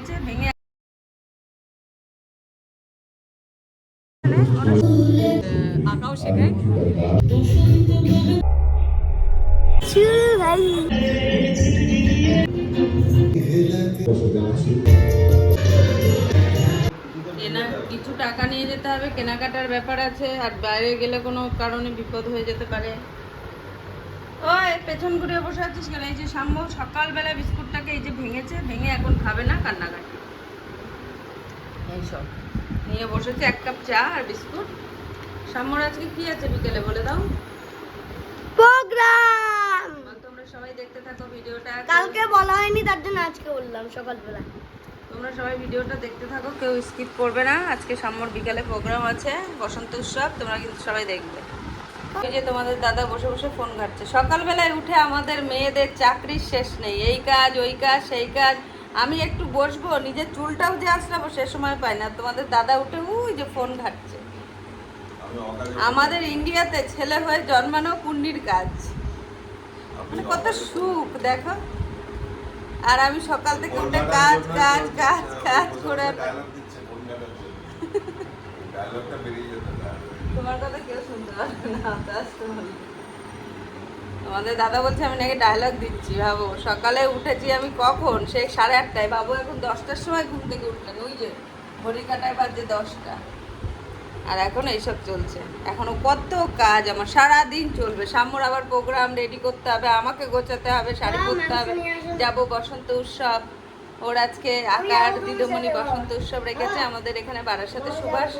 ভেঙেছে ভেঙে আঁকাও শেখায়। কিছু টাকা নিয়ে যেতে হবে, কেনাকাটার ব্যাপার আছে, আর বাইরে গেলে কোনো কারণে বিপদ হয়ে যেতে পারে। ওই পেছন ঘুরে বসে আছিস কেন? এই যে সাম্য সকালবেলা বিস্কুটটাকে এই যে ভেঙেছে ভেঙে এখন খাবে না কান্নাকাটি। এইসব। নিয়ে বসেছে এক কাপ চা আর বিস্কুট। সাম্যর আজকে কি আছে বিকেলে বলে দাও? প্রোগ্রাম! তোমরা সবাই দেখতে থাকো ভিডিওটা। কালকে বলা হয়নি তার জন্য আজকে বললাম সকালবেলা। তোমরা সবাই ভিডিওটা দেখতে থাকো কেউ স্কিপ করবে না। আজকে সাম্যর বিকালে প্রোগ্রাম আছে বসন্ত উৎসব তোমরা কিন্তু সবাই দেখবে। এই যে তোমাদের দাদা বসে বসে ফোন ঘাটছে। সকালবেলায় উঠে আমাদের মেয়েদের চাকরির শেষ নেই। এই কাজ ওই কাজ সেই কাজ। আমি একটু বসবো নিজের চুলটাও যে আসলাবো সে সময় পাই না। তোমাদের দাদা উঠে উই যে ফোন ঘাটছে। আমাদের ইন্ডিয়াতে ছেলে হয়ে জন্মানো পুণ্যির কাজ। মানে কত সুখ দেখো। আর আমি সকাল থেকে উঠে কাজ কাজ কাজ কাজ করে তোমার কথা কেউ শুনতে পারবে না আস্তে আস্তে আমাদের দাদা বলছে আমি নাকি ডায়লগ দিচ্ছি ভাবো। সকালে উঠেছি আমি কখন? সেই সাড়ে আটটায়। বাবু এখন দশটার সময় ঘুম থেকে উঠলেন ওই যে ঘড়ি কাটায় বাজে দশটা। আর এখন এইসব চলছে। এখনও কত কাজ আমার। সারা দিন চলবে। সামর আবার প্রোগ্রাম রেডি করতে হবে। আমাকে গোছাতে হবে শাড়ি পরতে হবে। যাব বসন্ত উৎসব। ওর আজকে আকার দিদমণি বসন্ত উৎসব রেখেছে। আমাদের এখানে বাড়ার সাথে সুভাষ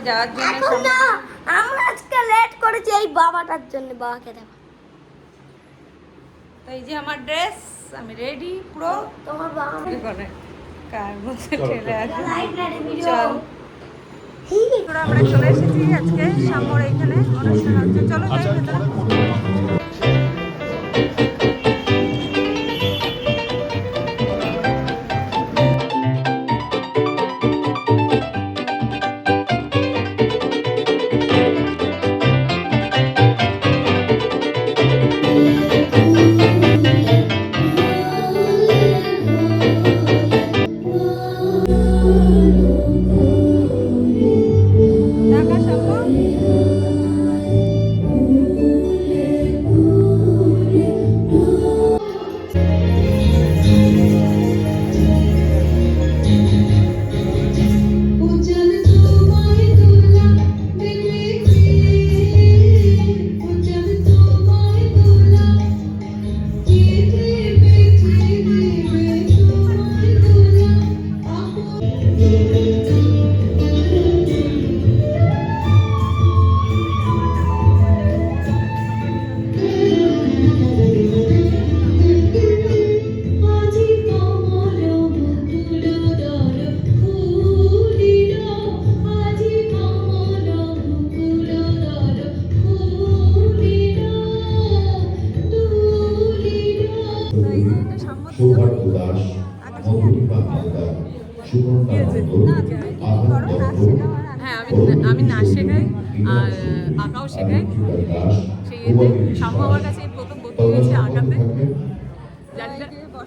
বসন্ত যাওয়ার জন্য এখন না আমরা আজকে লেট করেছি এই বাবাটার জন্য বাবাকে দেখো তো এই যে আমার ড্রেস আমি রেডি পুরো তোমার বাবা করে কার মধ্যে ঠেলে আছে লাইভ লাইট ভিডিও চল আমরা চলে এসেছি আজকে সামর এখানে অনুষ্ঠান হচ্ছে চলো যাই ভেতরে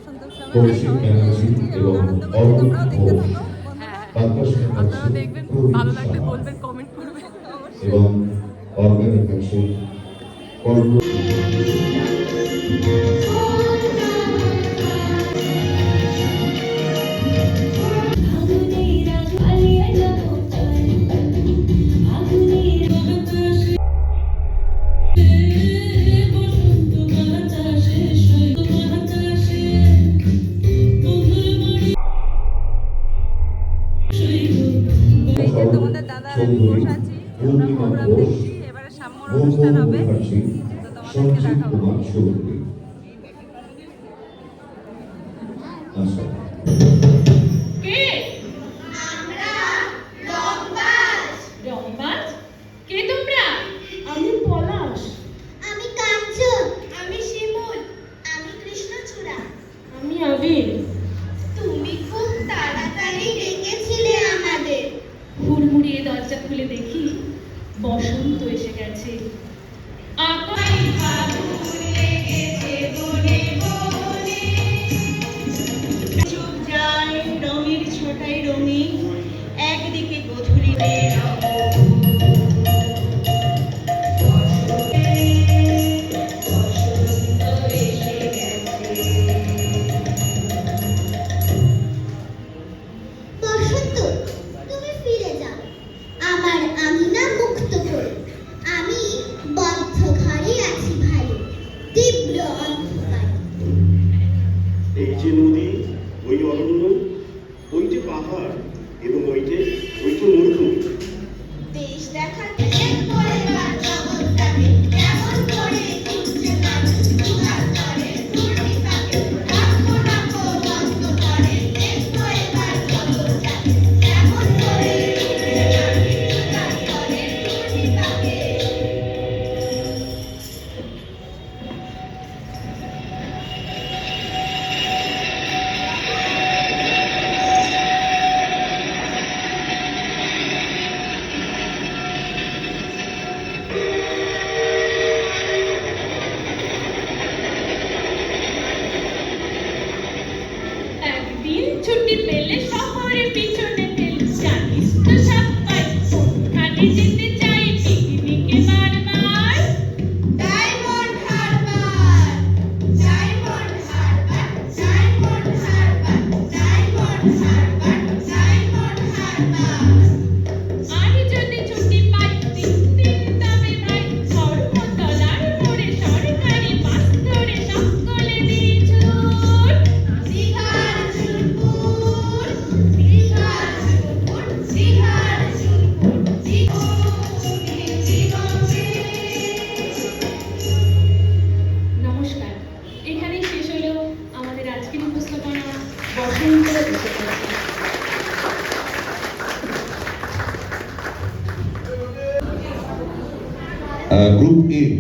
থাকো হ্যাঁ হ্যাঁ বাতাস আপনারাও ব্যানার্জি দেখবেন ভালো লাগলে বলবেন কমেন্ট করবেন এবং আচ্ছা একদিকে গধুলি গ্রুপ এ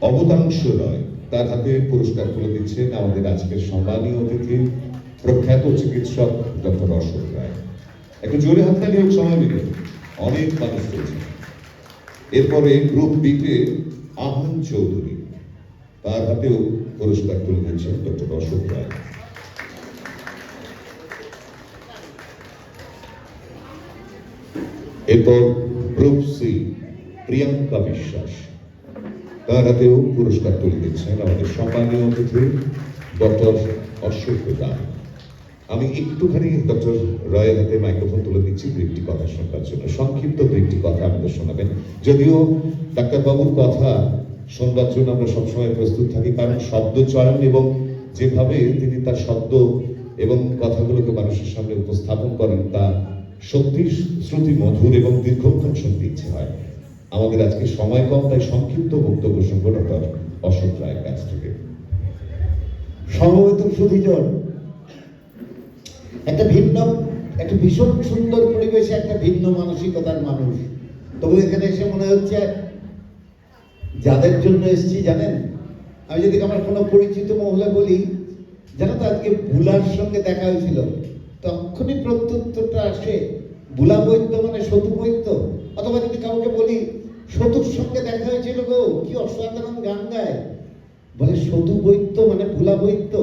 অবতাংশ রয় তার হাতে পুরস্কার তুলে দিচ্ছেন আমাদের আজকের সম্মানীয় অতিথি প্রখ্যাত চিকিৎসক ডক্টর অশোক রায়। একটু জোরে হাততালি হোক সময় মিলে। অনেক মানুষ রয়েছে। এরপরে গ্রুপ বিতে আহন চৌধুরী, তার হাতেও পুরস্কার তুলে দিচ্ছেন ডক্টর অশোক রায়। এরপর গ্রুপ সি, প্রিয়াঙ্কা বিশ্বাস। তার হাতেও পুরস্কার তুলে দিচ্ছেন আমাদের সম্মানীয় অতিথি, ডক্টর অশোক রায় আমি একটুখানি ডক্টর রয়ের হাতে মাইক্রোফোন তুলে দিচ্ছি দুইটি কথা শোনার জন্য। সংক্ষিপ্ত দুইটি কথা আমাদের শোনাবেন। যদিও ডাক্তারবাবুর কথা শোনবার জন্য আমরা সবসময় প্রস্তুত থাকি, কারণ শব্দ চয়ন এবং যেভাবে তিনি তার শব্দ এবং কথাগুলোকে মানুষের সামনে উপস্থাপন করেন, তা সত্যি শ্রুতি মধুর এবং দীর্ঘক্ষণ শুনতে ইচ্ছে হয়। আমাদের আজকে সময় কম, তাই সংক্ষিপ্ত বক্তব্য ডক্টর অশোক রায়ের কাছ থেকে। সমবেত সুধীজন, একটা ভিন্ন, একটা ভীষণ সুন্দর পরিবেশে একটা ভিন্ন মানসিকতার মানুষ। তবু এখানে এসে মনে হচ্ছে, যাদের জন্য এসেছি, জানেন? আমি যদি আমার কোনো পরিচিত মহিলা বলি, জানো তো আজকে বুলার সঙ্গে দেখা হয়েছিল তখনই প্রত্যুত্তরটা আসে। বুলা বৈদ্য মানে সতু বৈদ্য, অথবা যদি কাউকে বলি সতুর সঙ্গে দেখা হয়েছিল গো। কি অসাধারণ গান গায়। বলে সতু বৈত্য মানে ভুলা বৈত্য।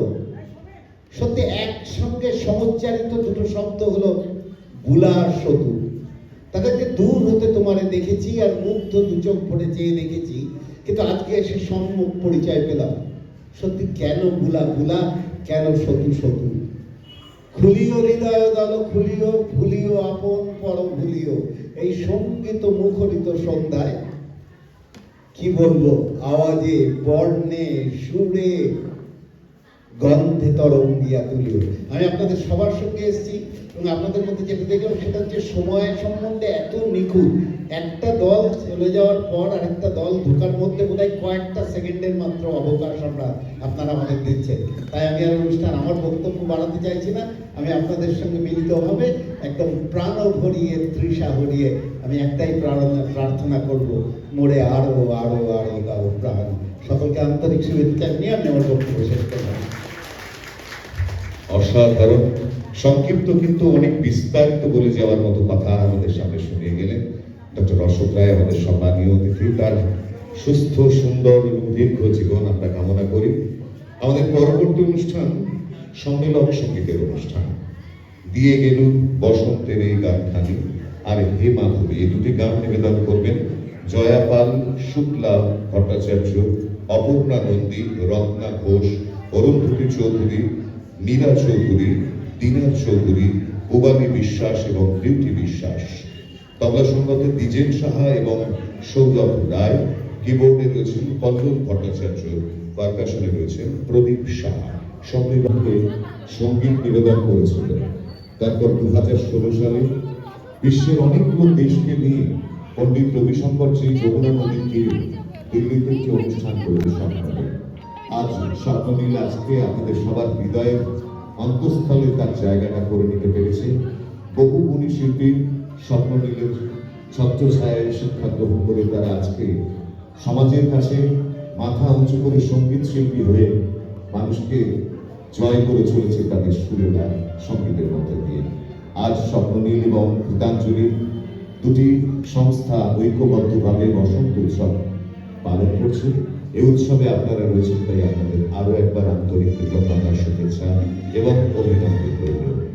সত্যি একসঙ্গে সমুচ্চারিত দুটো শব্দ হলো বুলা আর সতু তাদেরকে দূর হতে তোমারে দেখেছি আর মুগ্ধ দু চোখ ভরে চেয়ে দেখেছি, কিন্তু আজকে এসে সম্মুখ পরিচয় পেলাম। সত্যি কেন বুলা বুলা কেন সতু সতু খুলিও হৃদয় দল, খুলিও, ভুলিও, আপন পর ভুলিও। এই সংগীত মুখরিত সন্ধ্যায় কি বলব? আওয়াজে বর্ণে, সুরে গন্ধে তরঙ্গিয়া তুলিও আমি আপনাদের সবার সঙ্গে এসেছি এবং আপনাদের মধ্যে যেটা দেখলাম সেটা হচ্ছে সময় সম্বন্ধে এত নিখুঁত। একটা দল চলে যাওয়ার পর আরেকটা দল ঢোকার মধ্যে বোধহয় কয়েকটা সেকেন্ডের মাত্র অবকাশ আমরা আপনারা আমাদের দিচ্ছেন। তাই আমি আর অনুষ্ঠান আমার বক্তব্য বাড়াতে চাইছি না। আমি আপনাদের সঙ্গে মিলিতভাবে একদম প্রাণ ভরিয়ে, তৃষা ভরিয়ে আমি একটাই প্রার্থনা প্রার্থনা করব মোড়ে আরও আরও আরও গাও প্রাণ। সকলকে আন্তরিক শুভেচ্ছা নিয়ে আমি আমার বক্তব্য শেষ করলাম। অসাধারণ। সংক্ষিপ্ত কিন্তু অনেক বিস্তারিত বলে যাওয়ার মতো কথা আমাদের সামনে শুনিয়ে গেলেন। ডক্টর অশোক রায় আমাদের সম্মানীয় অতিথি। তার সুস্থ, সুন্দর এবং দীর্ঘ জীবন আমরা কামনা করি। আমাদের পরবর্তী অনুষ্ঠান সম্মেলন সঙ্গীতের অনুষ্ঠান। দিয়ে গেলুন বসন্তের এই গানখানি। আর হে মাধবী, এই দুটি গান নিবেদন করবেন জয়া পাল, শুক্লা ভট্টাচার্য, অপর্ণা নন্দী, রত্না ঘোষ অরুন্ধতী চৌধুরী মীরা চৌধুরী দিনার চৌধুরী, উবানি বিশ্বাস এবং বিউটি বিশ্বাস। তবলা সঙ্গতে দ্বিজেন সাহা এবং সৌরভ রায় কিবোর্ডে রয়েছেন কল্লোল ভট্টাচার্য পারকাশনে রয়েছেন প্রদীপ সাহা। সম্মিলনে সংগীত নিবেদন করেছিলেন তারপর দু হাজার ষোলো সালে বিশ্বের অনেকগুলো দেশকে নিয়ে পণ্ডিত রবিশঙ্কর জি যমুনা নদীর তীরে দিল্লিতে একটি অনুষ্ঠান পরিবেশন করেন আজ স্বপ্ননীল আজকে আপনাদের সবার হৃদয়ের অন্তঃস্থলে তার জায়গাটা করে নিতে পেরেছে। বহু গুণী শিল্পী স্বপ্ননীলের ছত্রছায়ায় শিক্ষা গ্রহণ করে তারা আজকে সমাজের কাছে মাথা উঁচু করে সংগীত শিল্পী হয়ে মানুষকে জয় করে চলেছে তাদের সুরে সঙ্গীতের মধ্যে দিয়ে। আজ স্বপ্ননীল এবং গীতাঞ্জলি দুটি সংস্থা ঐক্যবদ্ধভাবে বসন্ত উৎসব পালন করছে। এই উৎসবে আপনারা রয়েছেন তাই আপনাদের আরও একবার আন্তরিক কৃতজ্ঞতা শুভেচ্ছা এবং অভিনন্দন রইল।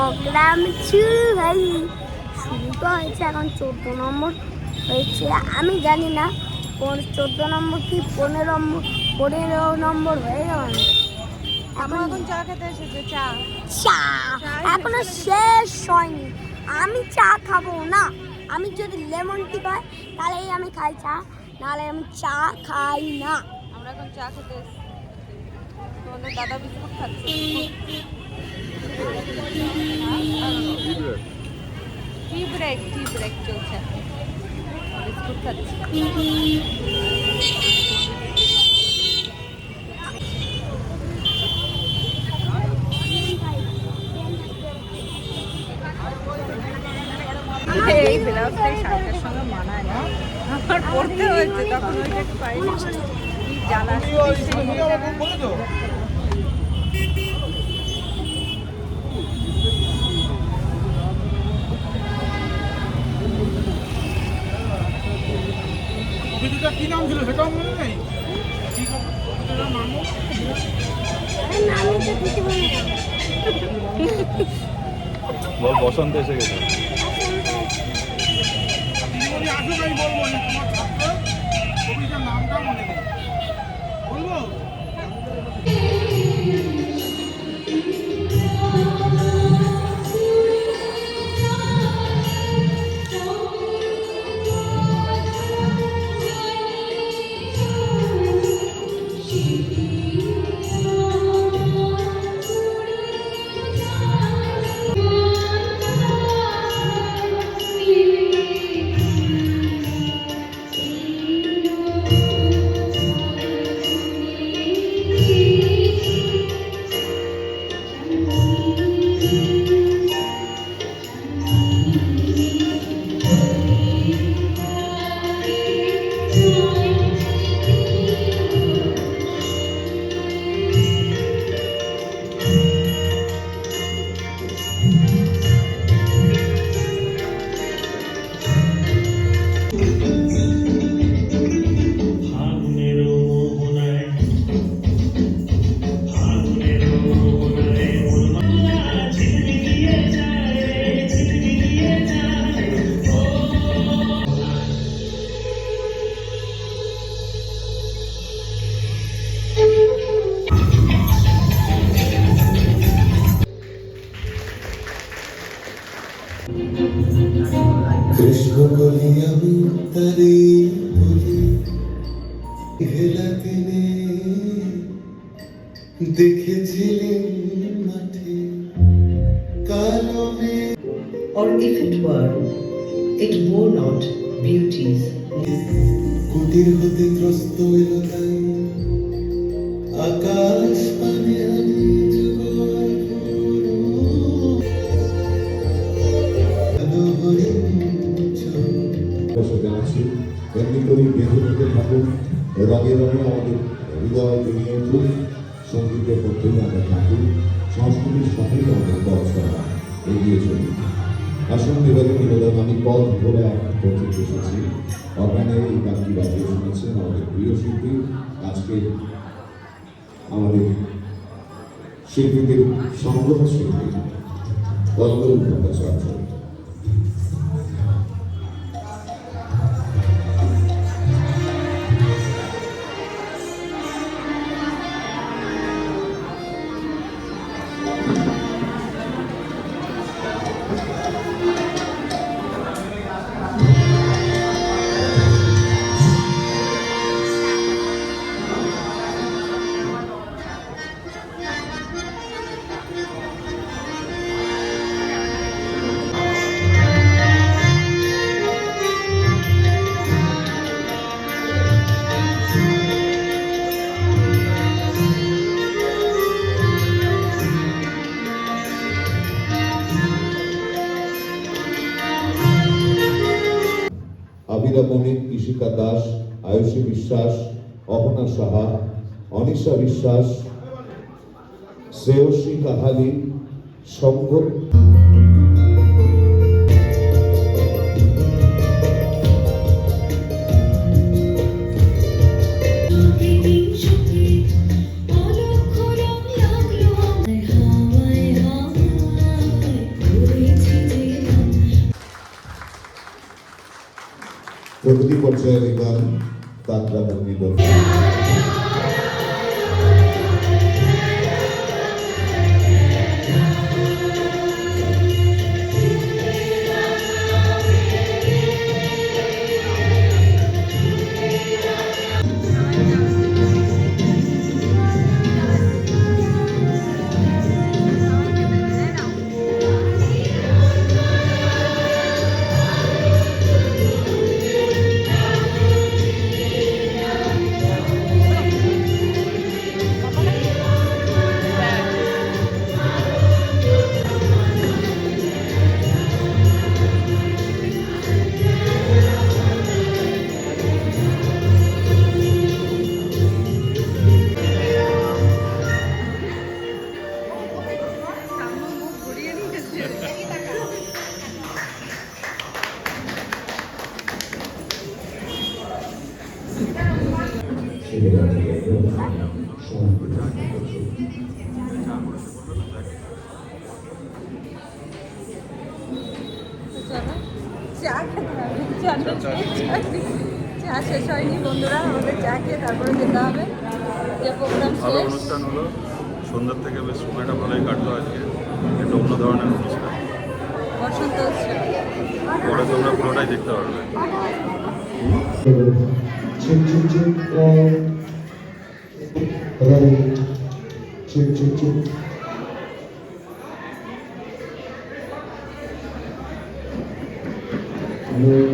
প্রোগ্রাম শুরু হয়নি শুরু তো হয়েছে এখন চোদ্দ নম্বর হয়েছে। আমি জানি না কোন চোদ্দ নম্বর কি পনেরো নম্বর পনেরো নম্বর হয়ে আমরা এখন চা খেতে এসেছে চা। চা? এখনও শেষ হয়নি। আমি চা খাব না। আমি যদি লেমন টি খাই তাহলেই আমি খাই চা। নাহলে আমি চা খাই না। আমরা এখন চা খেতে তোমাদের দাদা বিস্কুট খাচ্ছে। টি ব্রেক ব্রেক চলছে। বিস্কুট এই ব্লাউজটা এই শার্টের সঙ্গে মানায় না। পড়তে হয়েছে, তখন ওইটা একটু পাইনি। জ্বালা কি ছিল সেটাও মনে নেই। বসন্ত এসে গেছে। দেখেছিলেন মাঠে কালো Or if it were, it wore not beauties. কুটির হতে ত্রস্ত এলো তাই এগিয়ে চলি। আসুন বিভাগে বিনোদন আমি পথ ধরে করতে এসেছি। অর্গানে এই গানটি বাজিয়ে শুনেছেন আমাদের প্রিয় শিল্পী। আজকে আমাদের শিল্পীদের সংগ্রহ শিল্পী পদ্মচার্য বিশ্বাস শ্রেয়সী কাহালি শঙ্কর চা শেষ হয়নি বন্ধুরা আমাদের চা খেয়ে তারপরে যেতে হবে যে প্রোগ্রাম ভালো অনুষ্ঠান হলো। সন্ধ্যার থেকে বেশ সময়টা ভালোই কাটলো আজকে। একটা অন্য ধরনের অনুষ্ঠান। বসন্ত উৎসব। পরে তোমরা পুরোটাই দেখতে পারবে। Chip chip chip roll. Roll. Chip chip chip. Roll.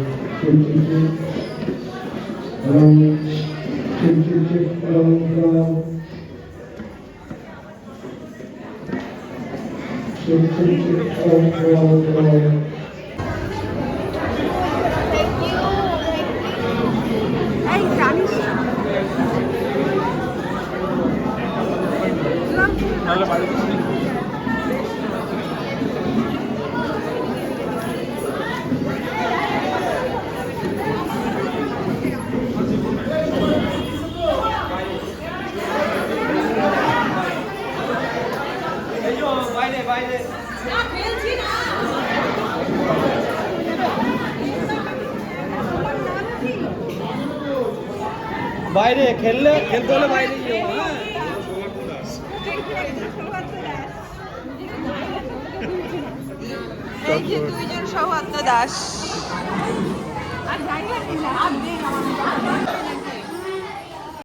Chip.